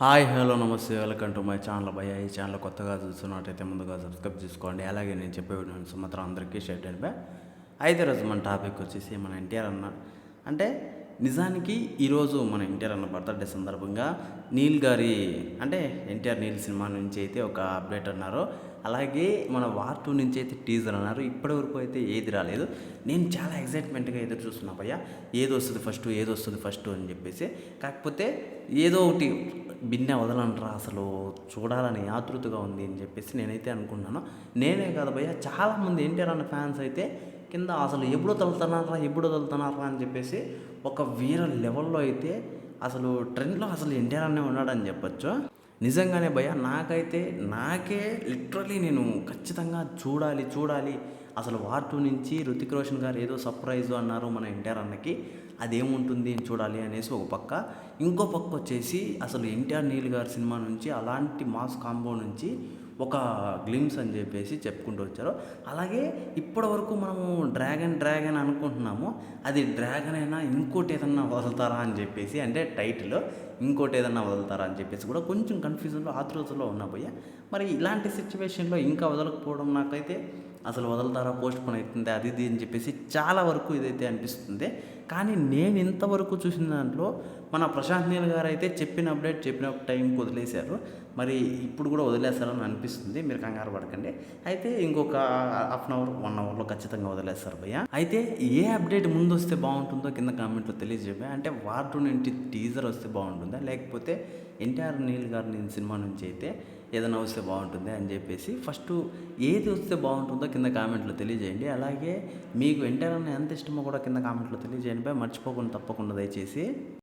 Hi hello నమస్తే welcome to my channel భయ ఈ ఛానల్ కొత్తగా చూస్తున్నట్టయితే ముందుగా సబ్స్క్రైబ్ చేసుకోండి. అలాగే నేను చెప్పే వీడియోని సుమాత్రం అందరికీ షేర్ చేయండి ఐదో రోజు మన టాపిక్ వచ్చేసి మన ఎన్టీఆర్ అన్న. అంటే నిజానికి ఈరోజు మన ఎన్టీఆర్ అన్న బర్త్డే సందర్భంగా నీల్ గారి అంటే ఎన్టీఆర్ నీల్ సినిమా నుంచి అయితే ఒక అప్డేట్ అన్నారు. అలాగే మన వార్ టూ నుంచి అయితే టీజర్ అన్నారు. ఇప్పటివరకు అయితే ఏది రాలేదు. నేను చాలా ఎగ్జైట్మెంట్గా ఎదురు చూస్తున్నా భయ్య. ఏది వస్తుంది ఫస్ట్ ఏది వస్తుంది ఫస్ట్ అని చెప్పేసి. కాకపోతే ఏదో ఒకటి బిన్నె వదలంటారా అసలు? చూడాలని ఆతృతగా ఉంది అని చెప్పేసి నేనైతే అనుకున్నాను నేనే కాదు భయ్య చాలామంది ఎన్టీఆర్ అన్న ఫ్యాన్స్ అయితే కింద అసలు ఎప్పుడు తలుతున్నారా ఎప్పుడు తలుతున్నారా అని చెప్పేసి ఒక వీర లెవెల్లో అయితే అసలు ట్రెండ్లో అసలు ఎన్టీఆర్ అనే ఉన్నాడని చెప్పొచ్చు. నిజంగానే భయ నాకైతే నాకే లిటరలీ నేను ఖచ్చితంగా చూడాలి చూడాలి. అసలు వార్ టూ నుంచి రుతిక్ రోషన్ గారు ఏదో సర్ప్రైజ్ అన్నారు మన ఎన్టీఆర్ అన్నకి అదేముంటుంది అని చూడాలి అనేసి ఒక పక్క. ఇంకో పక్క వచ్చేసి అసలు ఎన్టీఆర్ నీల్ గారి సినిమా నుంచి అలాంటి మాస్ కాంబో నుంచి ఒక గ్లిమ్స్ అని చెప్పేసి చెప్పుకుంటూ వచ్చారు. అలాగే ఇప్పటి వరకు మనము డ్రాగన్ డ్రాగన్ అనుకుంటున్నాము. అది డ్రాగన్ అయినా ఇంకోటి ఏదన్నా వదులుతారా అని చెప్పేసి అంటే టైటిల్ ఇంకోటి ఏదన్నా వదులుతారా అని చెప్పేసి కూడా కొంచెం కన్ఫ్యూజన్లో ఆతృతలో ఉన్నా పోయా మరి ఇలాంటి సిచ్యువేషన్లో ఇంకా వదలకపోవడం నాకైతే అసలు వదులుతారా పోస్ట్ పోన్ అవుతుంది అది ఇది అని చెప్పేసి చాలా వరకు ఇదైతే అనిపిస్తుంది. కానీ నేను ఇంతవరకు చూసిన దాంట్లో మన ప్రశాంత్ నీల్ గారు అయితే చెప్పిన అప్డేట్ చెప్పిన టైంకి వదిలేశారు. మరి ఇప్పుడు కూడా వదిలేస్తారని అనిపిస్తుంది. మీరు కంగారు పడకండి. అయితే ఇంకొక హాఫ్ అన్ అవర్ వన్ అవర్లో ఖచ్చితంగా వదిలేస్తారు భయ్య. అయితే ఏ అప్డేట్ ముందు వస్తే బాగుంటుందో కింద కామెంట్లో తెలియజేయ అంటే వార్ టూ టీజర్ వస్తే బాగుంటుందా? లేకపోతే ఎన్టీఆర్ నీల్ గారు నేను సినిమా నుంచి అయితే ఏదైనా వస్తే బాగుంటుంది అని చెప్పేసి ఫస్ట్ ఏది వస్తే బాగుంటుందో కింద కామెంట్లో తెలియజేయండి. అలాగే మీకు ఎన్టీఆర్ అన్న ఎంత ఇష్టమో కూడా కింద కామెంట్లో తెలియజేయండి మర్చిపోకుండా తప్పకుండా దయచేసి